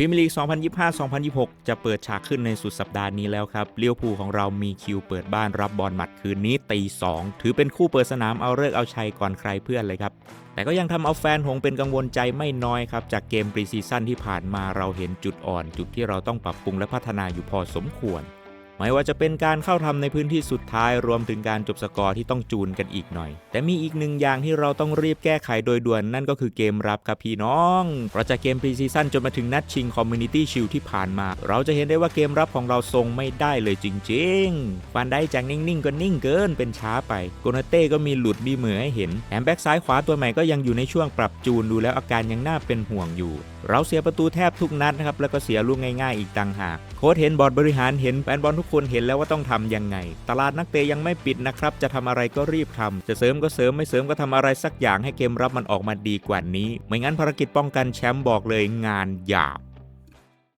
พรีเมียร์ลีก 2025-2026 จะเปิดฉากขึ้นในสุดสัปดาห์นี้แล้วครับเลี้ยวภูของเรามีคิวเปิดบ้านรับบอลหมัดคืนนี้ตีสองถือเป็นคู่เปิดสนามเอาเลิกเอาชัยก่อนใครเพื่อนเลยครับ แต่ก็ยังทำเอาแฟนหงเป็นกังวลใจไม่น้อยครับ จากเกมปรีซีซั่นที่ผ่านมาเราเห็นจุดอ่อน จุดที่เราต้องปรับปรุงและพัฒนาอยู่พอสมควร ไม่ว่าจะเป็นการเข้าทำในพื้นที่สุดท้ายรวมถึงการจบสกอร์ที่ต้องจูนกันอีกหน่อย แต่มีอีกหนึ่งอย่างที่เราต้องรีบแก้ไขโดยด่วนนั่นก็คือเกมรับครับพี่น้องเพราะจากเกมพรีซีซั่นจนมาถึงนัดชิงคอมมูนิตี้ชิลที่ผ่านมา เราจะเห็นได้ว่าเกมรับของเราทรงไม่ได้เลยจริงๆฟันได้จากนิ่งๆก็นิ่งเกินเป็นช้าไปโกนาเต้ก็มีหลุดมีเหมือให้เห็นแถมแบ็กซ้ายขวาตัวใหม่ก็ยังอยู่ในช่วงปรับจูนดูแล้วอาการยังน่าเป็นห่วงอยู่เราเสียประตูแทบทุกนัดนะครับแล้วก็เสียลูกง่ายๆอีกต่างหาก โค้ชเห็นบอร์ดบริหารเห็นแฟนบอลทุกคนเห็นแล้วว่าต้องทำยังไง ตลาดนักเตะยังไม่ปิดนะครับ จะทำอะไรก็รีบทำจะเสริมก็เสริมไม่เสริมก็ทำอะไรสักอย่างให้เกมรับมันออกมาดีกว่านี้ ไม่งั้นภารกิจป้องกันแชมป์บอกเลยงานหยาบ